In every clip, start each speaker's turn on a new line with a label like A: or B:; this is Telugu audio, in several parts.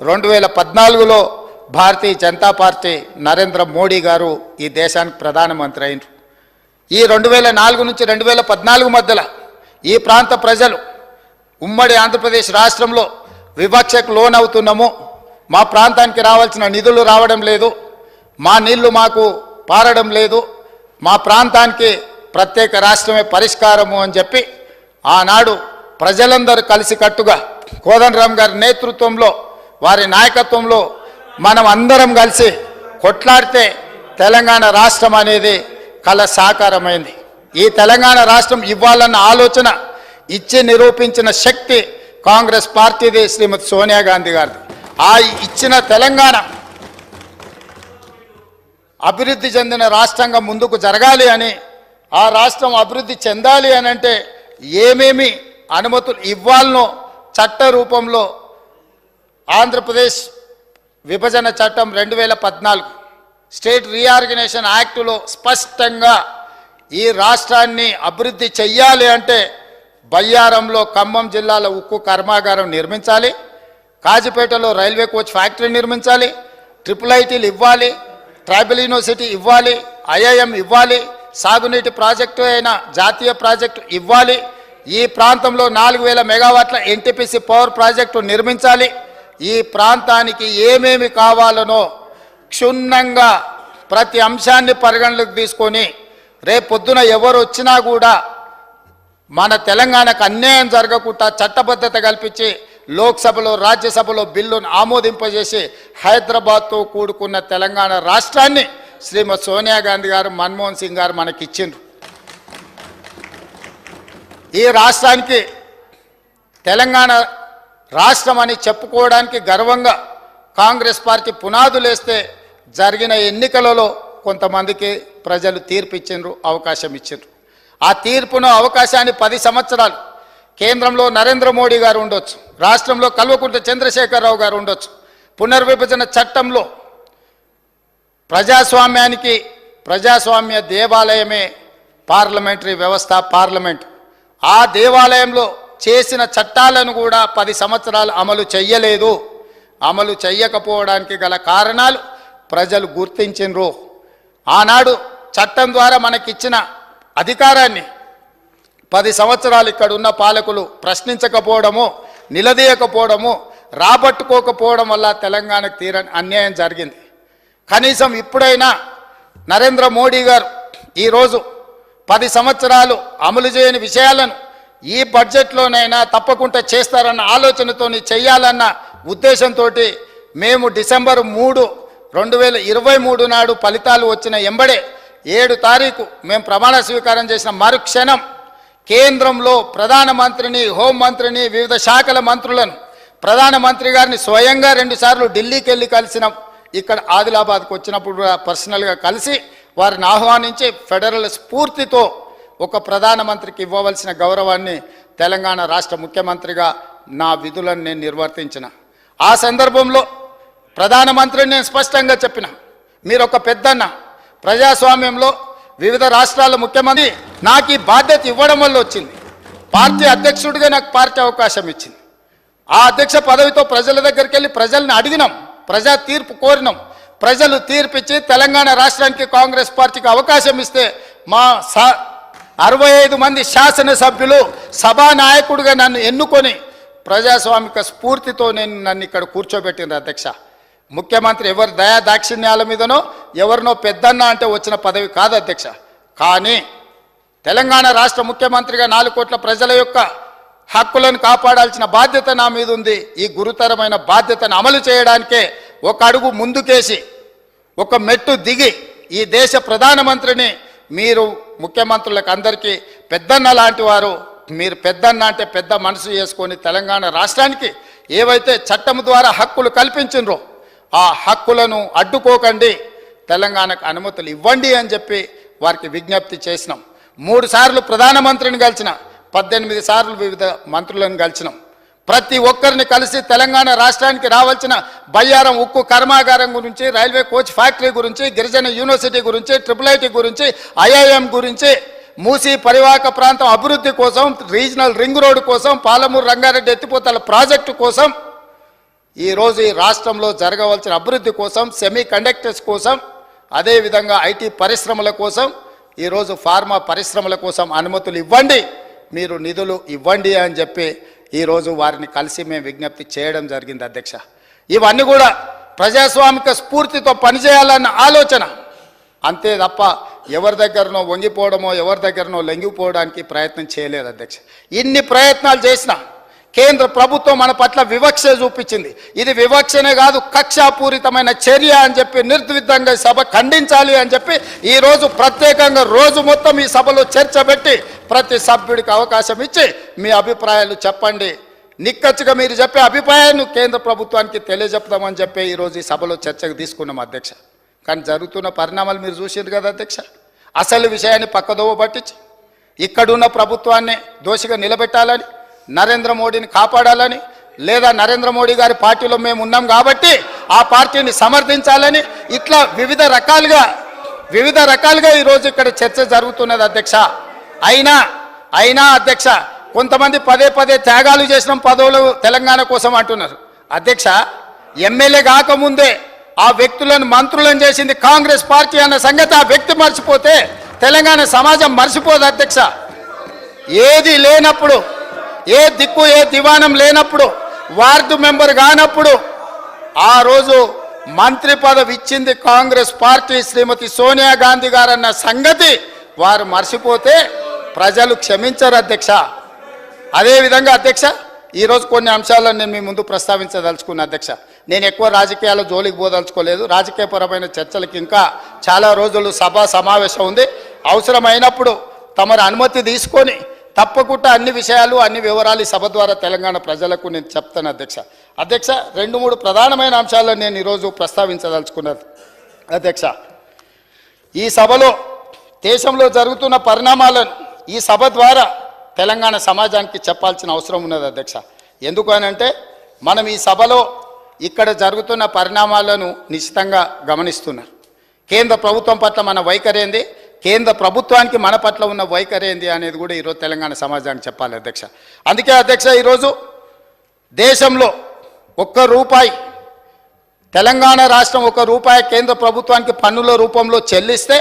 A: రెండు వేల పద్నాలుగులో భారతీయ జనతా పార్టీ నరేంద్ర మోడీ గారు ఈ దేశానికి ప్రధానమంత్రి అయినారు. ఈ రెండు వేల నాలుగు నుంచి రెండు వేల పద్నాలుగు మధ్యలో ఈ ప్రాంత ప్రజలు ఉమ్మడి ఆంధ్రప్రదేశ్ రాష్ట్రంలో వివక్షకు లోనవుతున్నాము. మా ప్రాంతానికి రావాల్సిన నిధులు రావడం లేదు. మా నీళ్ళు మాకు పారడం లేదు. మా ప్రాంతానికి ప్రత్యేక రాష్ట్రమే పరిష్కారము అని చెప్పి ఆనాడు ప్రజలందరూ కలిసికట్టుగా కోదండరామ్ గారి నేతృత్వంలో వారి నాయకత్వంలో మనం అందరం కలిసి కొట్లాడితే తెలంగాణ రాష్ట్రం అనేది కల సాకారమైంది. ఈ తెలంగాణ రాష్ట్రం ఇవ్వాలన్న ఆలోచన ఇచ్చి నిరూపించిన శక్తి కాంగ్రెస్ పార్టీది శ్రీమతి సోనియా గాంధీ గారిది. ఆ ఇచ్చిన తెలంగాణ అభివృద్ధి చెందిన రాష్ట్రంగా ముందుకు జరగాలి అని ఆ రాష్ట్రం అభివృద్ధి చెందాలి అని అంటే ఏమేమి అనుమతులు ఇవ్వాలనో చట్ట రూపంలో ఆంధ్రప్రదేశ్ విభజన చట్టం రెండు వేల పద్నాలుగు స్టేట్ రీఆర్గనైజేషన్ యాక్టులో స్పష్టంగా ఈ రాష్ట్రాన్ని అభివృద్ధి చెయ్యాలి అంటే బయ్యారంలో ఖమ్మం జిల్లాలో ఉక్కు కర్మాగారం నిర్మించాలి కాజీపేటలో రైల్వే కోచ్ ఫ్యాక్టరీ నిర్మించాలి ట్రిపుల్ ఐటీలు ఇవ్వాలి ట్రైబల్ యూనివర్సిటీ ఇవ్వాలి ఐఐఎం ఇవ్వాలి సాగునీటి ప్రాజెక్టు అయిన జాతీయ ప్రాజెక్టు ఇవ్వాలి ఈ ప్రాంతంలో నాలుగు వేల మెగావాట్ల ఎన్టీపీసీ పవర్ ప్రాజెక్టు నిర్మించాలి. ఈ ప్రాంతానికి ఏమేమి కావాలనో క్షుణ్ణంగా ప్రతి అంశాన్ని పరిగణలోకి తీసుకొని రేపొద్దున ఎవరు వచ్చినా కూడా మన తెలంగాణకు అన్యాయం జరగకుండా చట్టబద్ధత కల్పించి లోక్సభలో రాజ్యసభలో బిల్లును ఆమోదింపజేసి హైదరాబాద్తో కూడుకున్న తెలంగాణ రాష్ట్రాన్ని శ్రీమతి సోనియా గాంధీ గారు మన్మోహన్ సింగ్ గారు మనకి ఇచ్చిండ్రు ఈ రాష్ట్రానికి తెలంగాణ రాష్ట్రం అని చెప్పుకోవడానికి గర్వంగా కాంగ్రెస్ పార్టీ పునాదులేస్తే జరిగిన ఎన్నికలలో కొంతమందికి ప్రజలు తీర్పు ఇచ్చిండ్రు అవకాశం ఇచ్చిండ్రు. ఆ తీర్పును అవకాశాన్ని పది సంవత్సరాలు కేంద్రంలో నరేంద్ర మోడీ గారు ఉండొచ్చు రాష్ట్రంలో కల్వకుంట్ల చంద్రశేఖరరావు గారు ఉండొచ్చు పునర్విభజన చట్టంలో ప్రజాస్వామ్యానికి ప్రజాస్వామ్య దేవాలయమే పార్లమెంటరీ వ్యవస్థ పార్లమెంట్. ఆ దేవాలయంలో చేసిన చట్టాలను కూడా పది సంవత్సరాలు అమలు చెయ్యలేదు. అమలు చెయ్యకపోవడానికి గల కారణాలు ప్రజలు గుర్తించినరు. ఆనాడు చట్టం ద్వారా మనకిచ్చిన అధికారాన్ని పది సంవత్సరాలు ఇక్కడ ఉన్న పాలకులు ప్రశ్నించకపోవడము నిలదీయకపోవడము రాబట్టుకోకపోవడం వల్ల తెలంగాణకు తీరని అన్యాయం జరిగింది. కనీసం ఇప్పుడైనా నరేంద్ర మోడీ గారు ఈరోజు పది సంవత్సరాలు అమలు చేయని విషయాలను ఈ బడ్జెట్లోనైనా తప్పకుండా చేస్తారన్న ఆలోచనతో చేయాలన్న ఉద్దేశంతో మేము డిసెంబర్ మూడు రెండు వేల ఇరవై మూడు నాడు ఫలితాలు వచ్చిన ఎంబడే ఏడు తారీఖు మేము ప్రమాణ స్వీకారం చేసిన మరుక్షణం కేంద్రంలో ప్రధానమంత్రిని హోంమంత్రిని వివిధ శాఖల మంత్రులను ప్రధానమంత్రి గారిని స్వయంగా రెండుసార్లు ఢిల్లీకి వెళ్ళి కలిసినాం. ఇక్కడ ఆదిలాబాద్కు వచ్చినప్పుడు కూడా పర్సనల్గా కలిసి వారిని ఆహ్వానించి ఫెడరల్ స్ఫూర్తితో ఒక ప్రధానమంత్రికి ఇవ్వవలసిన గౌరవాన్ని తెలంగాణ రాష్ట్ర ముఖ్యమంత్రిగా నా విధులను నేను నిర్వర్తించిన. ఆ సందర్భంలో ప్రధానమంత్రిని నేను స్పష్టంగా చెప్పిన. మీరు ఒక పెద్దన్న ప్రజాస్వామ్యంలో వివిధ రాష్ట్రాల ముఖ్యమంత్రి నాకు ఈ బాధ్యత ఇవ్వడం వల్ల వచ్చింది. పార్టీ అధ్యక్షుడిగా నాకు పార్టీ అవకాశం ఇచ్చింది. ఆ అధ్యక్ష పదవితో ప్రజల దగ్గరికి వెళ్ళి ప్రజల్ని అడిగినాం. ప్రజా తీర్పు కోరినాం. ప్రజలు తీర్పిచ్చి తెలంగాణ రాష్ట్రానికి కాంగ్రెస్ పార్టీకి అవకాశం ఇస్తే మా సా అరవై ఐదు మంది శాసనసభ్యులు సభానాయకుడిగా నన్ను ఎన్నుకొని ప్రజాస్వామిక స్ఫూర్తితో నేను నన్ను ఇక్కడ కూర్చోబెట్టిన అధ్యక్ష. ముఖ్యమంత్రి ఎవరి దయా దాక్షిణ్యాల మీదనో ఎవరినో పెద్దన్న అంటే వచ్చిన పదవి కాదు అధ్యక్ష. కానీ తెలంగాణ రాష్ట్ర ముఖ్యమంత్రిగా నాలుగు కోట్ల ప్రజల యొక్క హక్కులను కాపాడాల్సిన బాధ్యత నా మీద ఉంది. ఈ గురుతరమైన బాధ్యతను అమలు చేయడానికే ఒక అడుగు ముందుకేసి ఒక మెట్టు దిగి ఈ దేశ ప్రధానమంత్రిని మీరు ముఖ్యమంత్రులకు అందరికీ పెద్దన్న లాంటి వారు మీరు పెద్దన్న అంటే పెద్ద మనసు చేసుకొని తెలంగాణ రాష్ట్రానికి ఏవైతే చట్టం ద్వారా హక్కులు కల్పించిండ్రో ఆ హక్కులను అడ్డుకోకండి తెలంగాణకు అనుమతులు ఇవ్వండి అని చెప్పి వారికి విజ్ఞప్తి చేసినాం. మూడు సార్లు ప్రధానమంత్రిని కలిసిన పద్దెనిమిది సార్లు వివిధ మంత్రులను కలిసినాం. ప్రతి ఒక్కరిని కలిసి తెలంగాణ రాష్ట్రానికి రావాల్సిన బయ్యారం ఉక్కు కర్మాగారం గురించి రైల్వే కోచ్ ఫ్యాక్టరీ గురించి గిరిజన యూనివర్సిటీ గురించి ట్రిపుల్ ఐటీ గురించి ఐఐఎం గురించి మూసీ పరివాహక ప్రాంతం అభివృద్ధి కోసం రీజనల్ రింగ్ రోడ్డు కోసం పాలమూరు రంగారెడ్డి ఎత్తిపోతల ప్రాజెక్టు కోసం ఈరోజు ఈ రాష్ట్రంలో జరగవలసిన అభివృద్ధి కోసం సెమీ కండక్టర్స్ కోసం అదేవిధంగా ఐటీ పరిశ్రమల కోసం ఈరోజు ఫార్మా పరిశ్రమల కోసం అనుమతులు ఇవ్వండి. మీరు నిధులు ఇవ్వండి అని చెప్పి ఈరోజు వారిని కలిసి మేము విజ్ఞప్తి చేయడం జరిగింది అధ్యక్ష. ఇవన్నీ కూడా ప్రజాస్వామిక స్ఫూర్తితో పనిచేయాలన్న ఆలోచన. అంతే తప్ప ఎవరి దగ్గరనో వంగిపోవడమో ఎవరి దగ్గరనో లొంగిపోవడానికి ప్రయత్నం చేయలేదు అధ్యక్ష. ఇన్ని ప్రయత్నాలు చేసినా కేంద్ర ప్రభుత్వం మన పట్ల వివక్ష చూపించింది. ఇది వివక్షనే కాదు కక్షాపూరితమైన చర్య అని చెప్పి నిర్ద్విధంగా సభ ఖండించాలి అని చెప్పి ఈరోజు ప్రత్యేకంగా రోజు మొత్తం ఈ సభలో చర్చ పెట్టి ప్రతి సభ్యుడికి అవకాశం ఇచ్చి మీ అభిప్రాయాలు చెప్పండి. నిక్కచ్చిగా మీరు చెప్పే అభిప్రాయాన్ని కేంద్ర ప్రభుత్వానికి తెలియజెప్దామని చెప్పి ఈరోజు ఈ సభలో చర్చకు తీసుకున్నాం అధ్యక్ష. కానీ జరుగుతున్న పరిణామాలు మీరు చూసిండ్రు కదా అధ్యక్ష. అసలు విషయాన్ని పక్కదోవ పట్టించి ఇక్కడున్న ప్రభుత్వాన్ని దోషిగా నిలబెట్టాలని నరేంద్ర మోడీని కాపాడాలని లేదా నరేంద్ర మోడీ గారి పార్టీలో మేము ఉన్నాం కాబట్టి ఆ పార్టీని సమర్థించాలని ఇట్లా వివిధ రకాలుగా వివిధ రకాలుగా ఈరోజు ఇక్కడ చర్చ జరుగుతున్నది అధ్యక్ష. అయినా అయినా అధ్యక్ష కొంతమంది పదే పదే త్యాగాలు చేసిన పదవులు తెలంగాణ కోసం అంటున్నారు. అధ్యక్ష ఎమ్మెల్యే కాకముందే ఆ వ్యక్తులను మంత్రులను చేసింది కాంగ్రెస్ పార్టీ అన్న సంగతి ఆ వ్యక్తి మర్చిపోతే తెలంగాణ సమాజం మర్చిపోదు అధ్యక్ష. ఏది లేనప్పుడు ఏ దిక్కు ఏ దివానం లేనప్పుడు వార్డు మెంబర్ కానప్పుడు ఆ రోజు మంత్రి పదవి ఇచ్చింది కాంగ్రెస్ పార్టీ శ్రీమతి సోనియా గాంధీ గారన్న సంగతి వారు మర్చిపోతే ప్రజలు క్షమించరు అధ్యక్ష. అదేవిధంగా అధ్యక్ష ఈరోజు కొన్ని అంశాలను నేను మీ ముందు ప్రస్తావించదలుచుకున్న అధ్యక్ష. నేను ఎక్కువ రాజకీయాల జోలికి పోదలుచుకోలేదు. రాజకీయపరమైన చర్చలకు ఇంకా చాలా రోజులు సభ సమావేశం ఉంది. అవసరమైనప్పుడు తమరు అనుమతి తీసుకొని తప్పకుండా అన్ని విషయాలు అన్ని వివరాలు ఈ సభ ద్వారా తెలంగాణ ప్రజలకు నేను చెప్తాను అధ్యక్ష. అధ్యక్ష రెండు మూడు ప్రధానమైన అంశాలను నేను ఈరోజు ప్రస్తావించదలుచుకున్నది. అధ్యక్ష ఈ సభలో దేశంలో జరుగుతున్న పరిణామాలను ఈ సభ ద్వారా తెలంగాణ సమాజానికి చెప్పాల్సిన అవసరం ఉన్నది అధ్యక్ష. ఎందుకు అని అంటే మనం ఈ సభలో ఇక్కడ జరుగుతున్న పరిణామాలను నిశ్చితంగా గమనిస్తున్నాం. కేంద్ర ప్రభుత్వం పట్ల మన వైఖరి ఏంది? కేంద్ర ప్రభుత్వానికి మన పట్ల ఉన్న వైఖరి ఏంది అనేది కూడా ఈరోజు తెలంగాణ సమాజానికి చెప్పాలి అధ్యక్ష. అందుకే అధ్యక్ష ఈరోజు దేశంలో ఒక్క రూపాయి తెలంగాణ రాష్ట్రం ఒక రూపాయి కేంద్ర ప్రభుత్వానికి పన్నుల రూపంలో చెల్లిస్తే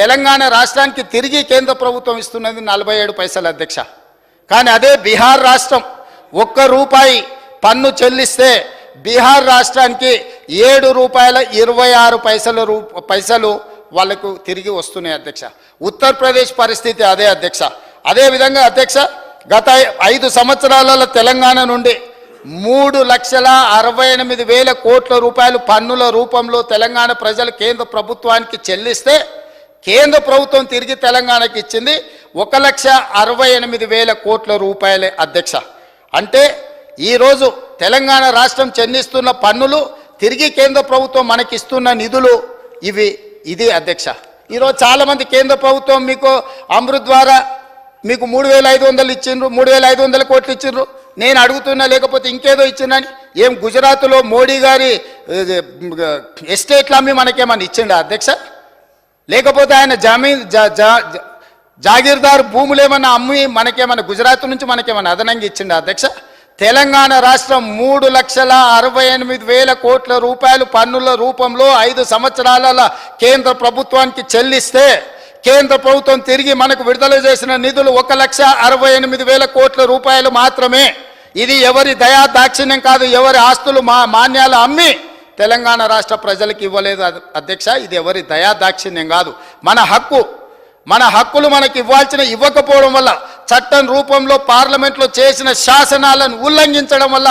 A: తెలంగాణ రాష్ట్రానికి తిరిగి కేంద్ర ప్రభుత్వం ఇస్తున్నది నలభై ఏడు పైసలు అధ్యక్ష. కానీ అదే బీహార్ రాష్ట్రం ఒక్క రూపాయి పన్ను చెల్లిస్తే బీహార్ రాష్ట్రానికి ఏడు రూపాయల ఇరవై ఆరు పైసలు రూ పైసలు వాళ్ళకు తిరిగి వస్తున్నాయి అధ్యక్ష. ఉత్తరప్రదేశ్ పరిస్థితి అదే అధ్యక్ష. అదేవిధంగా అధ్యక్ష గత ఐదు సంవత్సరాలలో తెలంగాణ నుండి మూడు లక్షల అరవై ఎనిమిది వేల కోట్ల రూపాయలు పన్నుల రూపంలో తెలంగాణ ప్రజలు కేంద్ర ప్రభుత్వానికి చెల్లిస్తే కేంద్ర ప్రభుత్వం తిరిగి తెలంగాణకి ఇచ్చింది ఒక లక్ష అరవై ఎనిమిది వేల కోట్ల రూపాయలే అధ్యక్ష. అంటే ఈరోజు తెలంగాణ రాష్ట్రం చెల్లిస్తున్న పన్నులు తిరిగి కేంద్ర ప్రభుత్వం మనకిస్తున్న నిధులు ఇవి. ఇది అధ్యక్ష. ఈరోజు చాలామంది కేంద్ర ప్రభుత్వం మీకు అమృత్ ద్వారా మీకు మూడు వేల ఐదు వందలు ఇచ్చిండ్రు మూడు వేల ఐదు వందల కోట్లు ఇచ్చిండ్రు. నేను అడుగుతున్నా లేకపోతే ఇంకేదో ఇచ్చిందని ఏం గుజరాత్లో మోడీ గారి ఎస్టేట్లు అమ్మి మనకేమన్నా ఇచ్చిండ అధ్యక్ష? లేకపోతే ఆయన జమీన్ జా- జా- జాగీర్దార్ భూములు ఏమన్నా అమ్మి మనకేమన్నా గుజరాత్ నుంచి మనకేమన్నా అదనంగా ఇచ్చిండ అధ్యక్ష? తెలంగాణ రాష్ట్రం మూడు లక్షల అరవై ఎనిమిది వేల కోట్ల రూపాయలు పన్నుల రూపంలో ఐదు సంవత్సరాల కేంద్ర ప్రభుత్వానికి చెల్లిస్తే కేంద్ర ప్రభుత్వం తిరిగి మనకు విడుదల చేసిన నిధులు ఒక లక్ష అరవై ఎనిమిది వేల కోట్ల రూపాయలు మాత్రమే. ఇది ఎవరి దయా దాక్షిణ్యం కాదు ఎవరి ఆస్తులు మా మాన్యాలు అమ్మి తెలంగాణ రాష్ట్ర ప్రజలకు ఇవ్వలేదు అధ్యక్ష. ఇది ఎవరి దయా దాక్షిణ్యం కాదు. మన హక్కు మన హక్కులు మనకి ఇవ్వాల్సిన ఇవ్వకపోవడం వల్ల చట్టం రూపంలో పార్లమెంట్లో చేసిన శాసనాలను ఉల్లంఘించడం వల్ల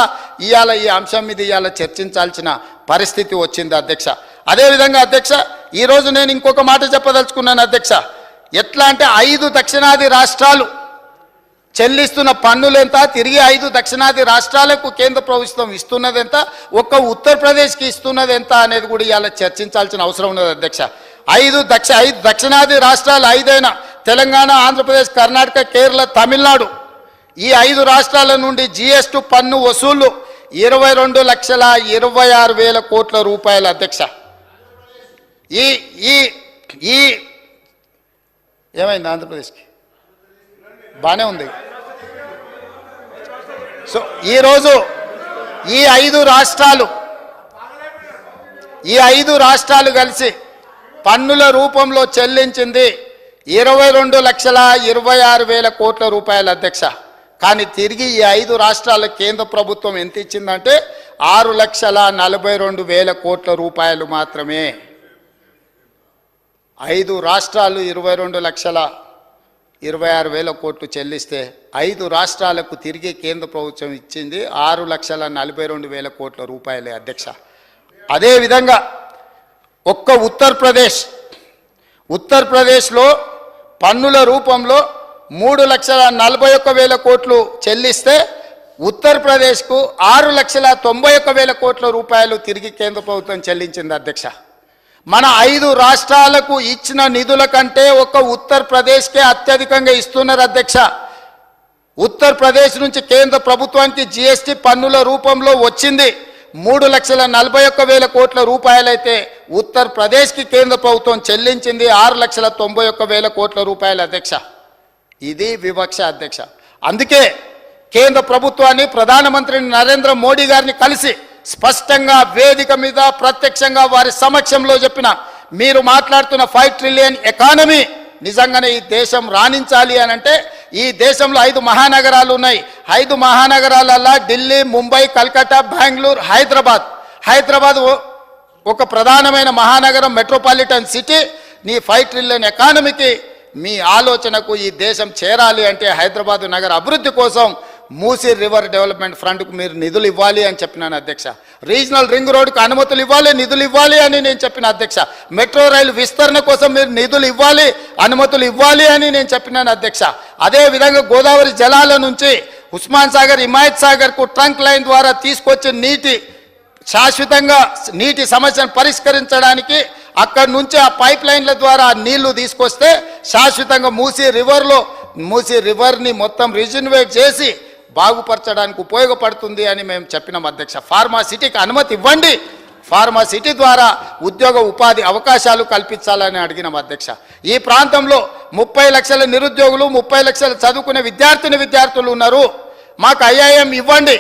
A: ఇవాళ ఈ అంశం మీద ఇవాళ చర్చించాల్సిన పరిస్థితి వచ్చింది అధ్యక్ష. అదేవిధంగా అధ్యక్ష ఈరోజు నేను ఇంకొక మాట చెప్పదలుచుకున్నాను అధ్యక్ష. ఎట్లా అంటే ఐదు దక్షిణాది రాష్ట్రాలు చెల్లిస్తున్న పన్నులెంత తిరిగి ఐదు దక్షిణాది రాష్ట్రాలకు కేంద్ర ప్రభుత్వం ఇస్తున్నదెంత ఒక్క ఉత్తరప్రదేశ్కి ఇస్తున్నదెంత అనేది కూడా ఇవాళ చర్చించాల్సిన అవసరం ఉన్నది అధ్యక్ష. ఐదు దక్ష ఐదు దక్షిణాది రాష్ట్రాలు ఐదైన తెలంగాణ ఆంధ్రప్రదేశ్ కర్ణాటక కేరళ తమిళనాడు. ఈ ఐదు రాష్ట్రాల నుండి జిఎస్టి పన్ను వసూళ్ళు ఇరవై రెండు లక్షల ఇరవై ఆరు వేల కోట్ల రూపాయల అధ్యక్ష. ఈ ఈ ఈ ఏమైంది ఆంధ్రప్రదేశ్కి? బాగానే ఉంది. సో ఈరోజు ఈ ఐదు రాష్ట్రాలు ఈ ఐదు రాష్ట్రాలు కలిసి పన్నుల రూపంలో చెల్లించింది ఇరవై రెండు లక్షల ఇరవై ఆరు వేల కోట్ల రూపాయల అధ్యక్ష. కానీ తిరిగి ఈ ఐదు రాష్ట్రాల కేంద్ర ప్రభుత్వం ఎంత ఇచ్చిందంటే ఆరు లక్షల నలభై రెండు వేల కోట్ల రూపాయలు మాత్రమే. ఐదు రాష్ట్రాలు ఇరవై రెండు లక్షల ఇరవై ఆరు వేల కోట్లు చెల్లిస్తే ఐదు రాష్ట్రాలకు తిరిగి కేంద్ర ప్రభుత్వం ఇచ్చింది ఆరు లక్షల నలభై రెండు వేల కోట్ల రూపాయలే అధ్యక్ష. అదేవిధంగా ఒక్క ఉత్తరప్రదేశ్. ఉత్తరప్రదేశ్లో పన్నుల రూపంలో మూడు లక్షల నలభై ఒక్క వేల కోట్లు చెల్లిస్తే ఉత్తరప్రదేశ్కు ఆరు లక్షల తొంభై ఒక్క వేల కోట్ల రూపాయలు తిరిగి కేంద్ర ప్రభుత్వం చెల్లించింది అధ్యక్ష. మన ఐదు రాష్ట్రాలకు ఇచ్చిన నిధుల కంటే ఒక ఉత్తరప్రదేశ్కే అత్యధికంగా ఇస్తున్నారు అధ్యక్ష. ఉత్తరప్రదేశ్ నుంచి కేంద్ర ప్రభుత్వానికి జిఎస్టీ పన్నుల రూపంలో వచ్చింది. మూడు లక్షల నలభై ఒక్క వేల కోట్ల రూపాయలైతే ఉత్తరప్రదేశ్కి కేంద్ర ప్రభుత్వం చెల్లించింది. ఆరు లక్షల తొంభై ఒక్క వేల కోట్ల రూపాయల అధ్యక్ష. ఇది వివక్ష అధ్యక్ష. అందుకే కేంద్ర ప్రభుత్వాన్ని ప్రధానమంత్రి నరేంద్ర మోడీ గారిని కలిసి స్పష్టంగా వేదిక మీద ప్రత్యక్షంగా వారి సమక్షంలో చెప్పిన మీరు మాట్లాడుతున్న ఫైవ్ ట్రిలియన్ ఎకానమీ నిజంగానే ఈ దేశం రాణించాలి అని అంటే ఈ దేశంలో ఐదు మహానగరాలు ఉన్నాయి. ఐదు మహానగరాలల్లా ఢిల్లీ ముంబై కల్కత్తా బెంగళూరు హైదరాబాద్. హైదరాబాద్ ఒక ప్రధానమైన మహానగరం మెట్రోపాలిటన్ సిటీ. నీ ఫైవ్ ట్రిలియన్ ఎకానమీకి మీ ఆలోచనకు ఈ దేశం చేరాలి అంటే హైదరాబాద్ నగర అభివృద్ధి కోసం మూసీ రివర్ డెవలప్మెంట్ ఫ్రంట్కు మీరు నిధులు ఇవ్వాలి అని చెప్పినాను అధ్యక్ష. రీజనల్ రింగ్ రోడ్కు అనుమతులు ఇవ్వాలి నిధులు ఇవ్వాలి అని నేను చెప్పిన అధ్యక్ష. మెట్రో రైలు విస్తరణ కోసం మీరు నిధులు ఇవ్వాలి అనుమతులు ఇవ్వాలి అని నేను చెప్పినాను అధ్యక్ష. అదే విధంగా గోదావరి జలాల నుంచి ఉస్మాన్ సాగర్ హిమాయత్ సాగర్కు ట్రంక్ లైన్ ద్వారా తీసుకొచ్చే నీటి శాశ్వతంగా నీటి సమస్యను పరిష్కరించడానికి అక్కడి నుంచి ఆ పైప్ లైన్ల ద్వారా నీళ్ళు తీసుకొస్తే శాశ్వతంగా మూసీ రివర్లో మూసీ రివర్ని మొత్తం రిజన్వేట్ చేసి బాగుపరచడానికి ఉపయోగపడుతుంది అని మేము చెప్పినాం అధ్యక్ష. ఫార్మా సిటీకి అనుమతి ఇవ్వండి. ఫార్మా సిటీ ద్వారా ఉద్యోగ ఉపాధి అవకాశాలు కల్పించాలని అడిగినాం అధ్యక్ష. ఈ ప్రాంతంలో ముప్పై లక్షల నిరుద్యోగులు ముప్పై లక్షల చదువుకునే విద్యార్థిని విద్యార్థులు ఉన్నారు. మాకు ఐఐఎం ఇవ్వండి.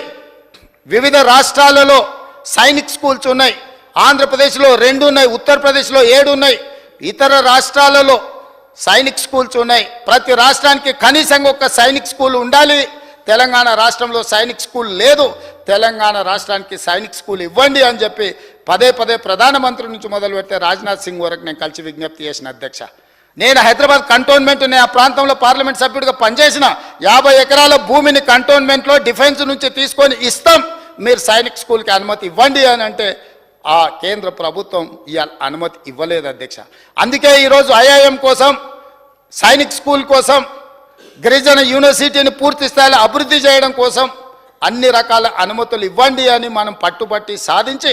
A: వివిధ రాష్ట్రాలలో సైనిక్ స్కూల్స్ ఉన్నాయి. ఆంధ్రప్రదేశ్లో రెండు ఉన్నాయి ఉత్తరప్రదేశ్లో ఏడు ఉన్నాయి. ఇతర రాష్ట్రాలలో సైనిక్ స్కూల్స్ ఉన్నాయి. ప్రతి రాష్ట్రానికి కనీసంగా ఒక సైనిక్ స్కూల్ ఉండాలి. తెలంగాణ రాష్ట్రంలో సైనిక్ స్కూల్ లేదు తెలంగాణ రాష్ట్రానికి సైనిక్ స్కూల్ ఇవ్వండి అని చెప్పి పదే పదే ప్రధానమంత్రి నుంచి మొదలు పెడితే రాజ్నాథ్ సింగ్ వరకు నేను కలిసి విజ్ఞప్తి చేసిన అధ్యక్ష. నేను హైదరాబాద్ కంటోన్మెంట్ నేను ఆ ప్రాంతంలో పార్లమెంట్ సభ్యుడిగా పనిచేసిన యాభై ఎకరాల భూమిని కంటోన్మెంట్లో డిఫెన్స్ నుంచి తీసుకొని ఇస్తాం మీరు సైనిక్ స్కూల్కి అనుమతి ఇవ్వండి అని అంటే ఆ కేంద్ర ప్రభుత్వం ఈ అనుమతి ఇవ్వలేదు అధ్యక్ష. అందుకే ఈరోజు ఐఐఎం కోసం సైనిక్ స్కూల్ కోసం గిరిజన యూనివర్సిటీని పూర్తి స్థాయిలో అభివృద్ధి చేయడం కోసం అన్ని రకాల అనుమతులు ఇవ్వండి అని మనం పట్టుబట్టి సాధించి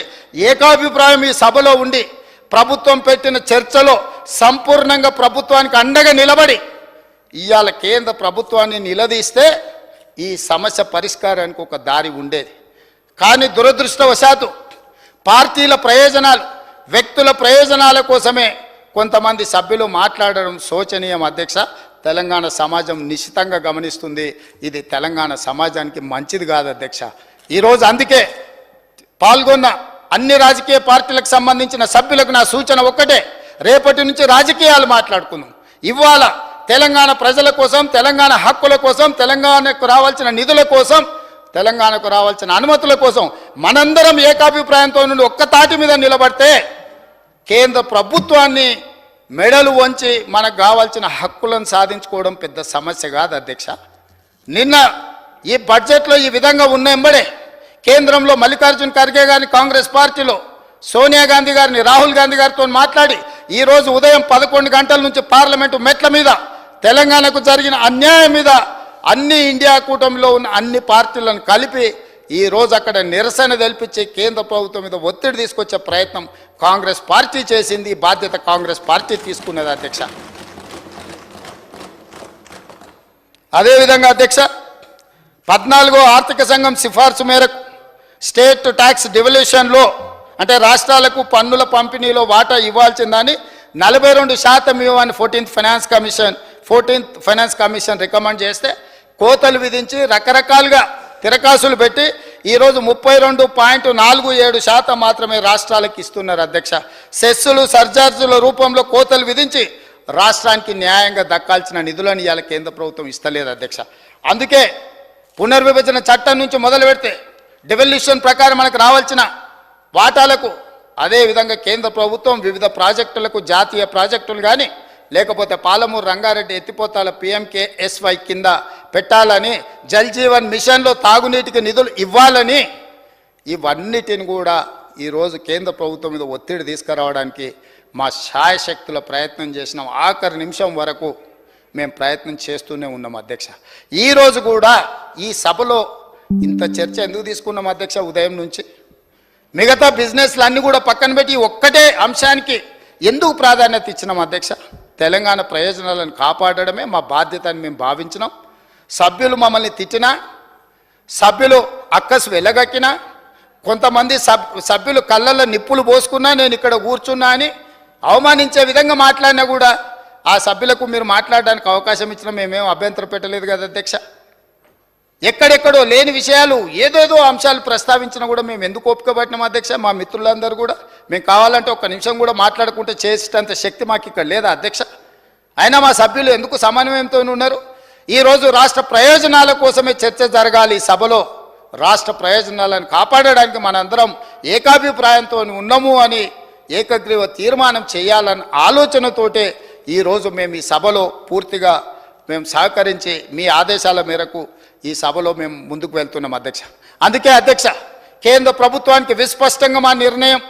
A: ఏకాభిప్రాయం ఈ సభలో ఉండి ప్రభుత్వం పెట్టిన చర్చలో సంపూర్ణంగా ప్రభుత్వానికి అండగా నిలబడి ఇవాళ కేంద్ర ప్రభుత్వాన్ని నిలదీస్తే ఈ సమస్య పరిష్కారానికి ఒక దారి ఉండేది. కానీ దురదృష్టవశాత్తు పార్టీల ప్రయోజనాలు వ్యక్తుల ప్రయోజనాల కోసమే కొంతమంది సభ్యులు మాట్లాడడం శోచనీయం అధ్యక్ష. తెలంగాణ సమాజం నిశ్చితంగా గమనిస్తుంది. ఇది తెలంగాణ సమాజానికి మంచిది కాదు అధ్యక్ష. ఈరోజు అందుకే పాల్గొన్న అన్ని రాజకీయ పార్టీలకు సంబంధించిన సభ్యులకు నా సూచన ఒక్కటే. రేపటి నుంచి రాజకీయాలు మాట్లాడుకుందాం. ఇవాళ తెలంగాణ ప్రజల కోసం తెలంగాణ హక్కుల కోసం తెలంగాణకు రావాల్సిన నిధుల కోసం తెలంగాణకు రావాల్సిన అనుమతుల కోసం మనందరం ఏకాభిప్రాయంతో నుండి ఒక్క తాటి మీద నిలబడితే కేంద్ర ప్రభుత్వాన్ని మెడలు వంచి మనకు కావాల్సిన హక్కులను సాధించుకోవడం పెద్ద సమస్య కాదు అధ్యక్ష. నిన్న ఈ బడ్జెట్లో ఈ విధంగా ఉన్న ఎంబడే కేంద్రంలో మల్లికార్జున్ ఖర్గే గారిని కాంగ్రెస్ పార్టీలో సోనియా గాంధీ గారిని రాహుల్ గాంధీ గారితో మాట్లాడి ఈ రోజు ఉదయం పదకొండు గంటల నుంచి పార్లమెంటు మెట్ల మీద తెలంగాణకు జరిగిన అన్యాయం మీద అన్ని ఇండియా కూటమిలో ఉన్న అన్ని పార్టీలను కలిపి ఈ రోజు అక్కడ నిరసన తెలిపించి కేంద్ర ప్రభుత్వం మీద ఒత్తిడి తీసుకొచ్చే ప్రయత్నం కాంగ్రెస్ పార్టీ చేసింది. బాధ్యత కాంగ్రెస్ పార్టీ తీసుకున్నది అధ్యక్ష. అదేవిధంగా అధ్యక్ష పద్నాలుగో ఆర్థిక సంఘం సిఫార్సు మేరకు స్టేట్ ట్యాక్స్ డివల్యూషన్లో అంటే రాష్ట్రాలకు పన్నుల పంపిణీలో వాటా ఇవ్వాల్సిందని నలభై రెండు శాతం ఇవ్వని fourteenth finance commission fourteenth finance commission recommend చేస్తే కోతలు విధించి రకరకాలుగా తిరకాసులు పెట్టి ఈరోజు ముప్పై రెండు పాయింట్ నాలుగు ఏడు శాతం మాత్రమే రాష్ట్రాలకు ఇస్తున్నారు అధ్యక్ష. సెస్సులు సర్జార్జుల రూపంలో కోతలు విధించి రాష్ట్రానికి న్యాయంగా దక్కాల్సిన నిధులను ఇవాళ కేంద్ర ప్రభుత్వం ఇస్తలేదు అధ్యక్ష. అందుకే పునర్విభజన చట్టం నుంచి మొదలు పెడితే డెవల్యూషన్ ప్రకారం మనకు రావాల్సిన వాటాలకు అదే విధంగా కేంద్ర ప్రభుత్వం వివిధ ప్రాజెక్టులకు జాతీయ ప్రాజెక్టులు కానీ లేకపోతే పాలమూరు రంగారెడ్డి ఎత్తిపోతాల పిఎంకేఎస్వై కింద పెట్టాలని జల్ జీవన్ మిషన్లో తాగునీటికి నిధులు ఇవ్వాలని ఇవన్నిటిని కూడా ఈరోజు కేంద్ర ప్రభుత్వం మీద ఒత్తిడి తీసుకురావడానికి మా శాయశక్తుల ప్రయత్నం చేసినాం. ఆఖరి నిమిషం వరకు మేము ప్రయత్నం చేస్తూనే ఉన్నాం అధ్యక్ష. ఈరోజు కూడా ఈ సభలో ఇంత చర్చ ఎందుకు తీసుకున్నాం అధ్యక్ష ఉదయం నుంచి? మిగతా బిజినెస్లు అన్నీ కూడా పక్కన పెట్టి ఒక్కటే అంశానికి ఎందుకు ప్రాధాన్యత ఇచ్చినాం అధ్యక్ష? తెలంగాణ ప్రయోజనాలను కాపాడడమే మా బాధ్యత అని మేము భావించినాం. సభ్యులు మమ్మల్ని తిట్టినా సభ్యులు అక్కసు వెళ్ళగక్కినా కొంతమంది సబ్ సభ్యులు కళ్ళల్లో నిప్పులు పోసుకున్నా నేను ఇక్కడ కూర్చున్నా అని అవమానించే విధంగా మాట్లాడినా కూడా ఆ సభ్యులకు మీరు మాట్లాడడానికి అవకాశం ఇచ్చినా మేమేం అభ్యంతరం పెట్టలేదు కదా అధ్యక్ష. ఎక్కడెక్కడో లేని విషయాలు ఏదేదో అంశాలు ప్రస్తావించినా కూడా మేము ఎందుకు ఒప్పుకోబట్టినాం అధ్యక్ష మా మిత్రులందరూ కూడా. మేము కావాలంటే ఒక్క నిమిషం కూడా మాట్లాడుకుంటే చేసేటంత శక్తి మాకు ఇక్కడ లేదా అధ్యక్ష? అయినా మా సభ్యులు ఎందుకు సమన్వయంతో ఉన్నారు? ఈరోజు రాష్ట్ర ప్రయోజనాల కోసమే చర్చ జరగాలి సభలో. రాష్ట్ర ప్రయోజనాలను కాపాడడానికి మనందరం ఏకాభిప్రాయంతో ఉన్నాము అని ఏకగ్రీవ తీర్మానం చేయాలన్న ఆలోచనతోటే ఈరోజు మేము ఈ సభలో పూర్తిగా మేము సహకరించి మీ ఆదేశాల మేరకు ఈ సభలో మేము ముందుకు వెళ్తున్నాం అధ్యక్ష. అందుకే అధ్యక్ష కేంద్ర ప్రభుత్వానికి విస్పష్టంగా మా నిర్ణయం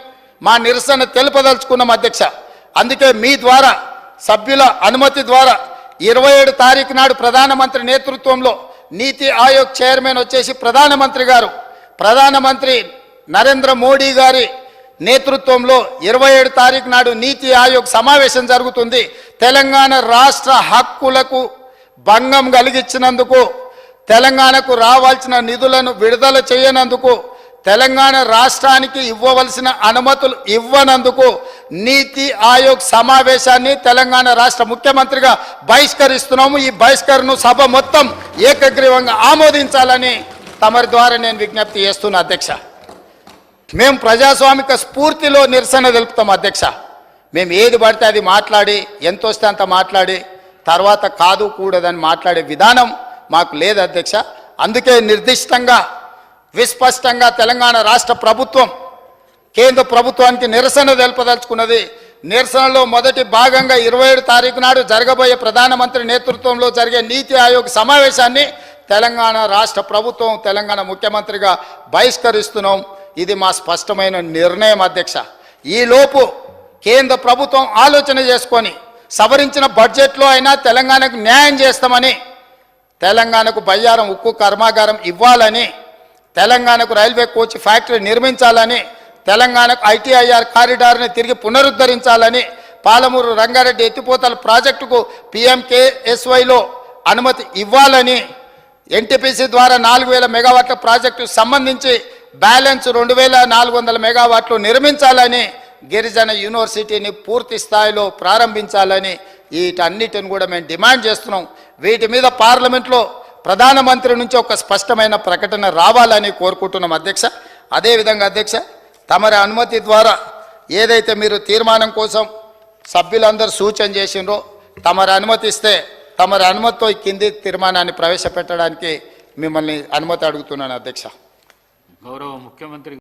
A: మా నిరసన తెలుపదలుచుకున్నాం అధ్యక్ష. అందుకే మీ ద్వారా సభ్యుల అనుమతి ద్వారా ఇరవై ఏడు తారీఖు నాడు ప్రధానమంత్రి నేతృత్వంలో నీతి ఆయోగ్ చైర్మన్ వచ్చేసి ప్రధానమంత్రి గారు. ప్రధానమంత్రి నరేంద్ర మోడీ గారి నేతృత్వంలో ఇరవై ఏడు తారీఖు నాడు నీతి ఆయోగ్ సమావేశం జరుగుతుంది. తెలంగాణ రాష్ట్ర హక్కులకు భంగం కలిగించినందుకు తెలంగాణకు రావాల్సిన నిధులను విడుదల చేయనందుకు తెలంగాణ రాష్ట్రానికి ఇవ్వవలసిన అనుమతులు ఇవ్వనందుకు నీతి ఆయోగ్ సమావేశాన్ని తెలంగాణ రాష్ట్ర ముఖ్యమంత్రిగా బహిష్కరిస్తున్నాము. ఈ బహిష్కరణను సభ మొత్తం ఏకగ్రీవంగా ఆమోదించాలని తమరి ద్వారా నేను విజ్ఞప్తి చేస్తున్నా అధ్యక్ష. మేము ప్రజాస్వామిక స్ఫూర్తిలో నిరసన తెలుపుతాం అధ్యక్ష. మేము ఏది పడితే అది మాట్లాడి ఎంత వస్తే అంత మాట్లాడి తర్వాత కాదు కూడదని మాట్లాడే విధానం మాకు లేదు అధ్యక్ష. అందుకే నిర్దిష్టంగా విస్పష్టంగా తెలంగాణ రాష్ట్ర ప్రభుత్వం కేంద్ర ప్రభుత్వానికి నిరసన తెలుపదలుచుకున్నది. నిరసనలో మొదటి భాగంగా ఇరవై ఏడు తారీఖు నాడు జరగబోయే ప్రధానమంత్రి నేతృత్వంలో జరిగే నీతి ఆయోగ్ సమావేశాన్ని తెలంగాణ రాష్ట్ర ప్రభుత్వం తెలంగాణ ముఖ్యమంత్రిగా బహిష్కరిస్తున్నాం. ఇది మా స్పష్టమైన నిర్ణయం అధ్యక్ష. ఈలోపు కేంద్ర ప్రభుత్వం ఆలోచన చేసుకొని సవరించిన బడ్జెట్లో అయినా తెలంగాణకు న్యాయం చేస్తామని తెలంగాణకు బయ్యారం ఉక్కు కర్మాగారం ఇవ్వాలని తెలంగాణకు రైల్వే కోచ్ ఫ్యాక్టరీ నిర్మించాలని తెలంగాణకు ఐటీఐఆర్ కారిడార్ని తిరిగి పునరుద్ధరించాలని పాలమూరు రంగారెడ్డి ఎత్తిపోతల ప్రాజెక్టుకు పిఎంకేఎస్వైలో అనుమతి ఇవ్వాలని ఎన్టీపీసీ ద్వారా నాలుగు వేల మెగావాట్ల ప్రాజెక్టుకు సంబంధించి బ్యాలెన్స్ రెండు వేల నాలుగు వందల మెగావాట్లు నిర్మించాలని గిరిజన యూనివర్సిటీని పూర్తి స్థాయిలో ప్రారంభించాలని వీటన్నిటిని కూడా మేము డిమాండ్ చేస్తున్నాం. వీటి మీద పార్లమెంట్లో ప్రధానమంత్రి నుంచి ఒక స్పష్టమైన ప్రకటన రావాలని కోరుకుంటున్నాం అధ్యక్ష. అదేవిధంగా అధ్యక్ష తమరి అనుమతి ద్వారా ఏదైతే మీరు తీర్మానం కోసం సభ్యులందరూ సూచన చేసిండ్రో తమరు అనుమతిస్తే తమరి అనుమతితో కింది తీర్మానాన్ని ప్రవేశపెట్టడానికి మిమ్మల్ని అనుమతి అడుగుతున్నాను అధ్యక్ష.
B: గౌరవ ముఖ్యమంత్రి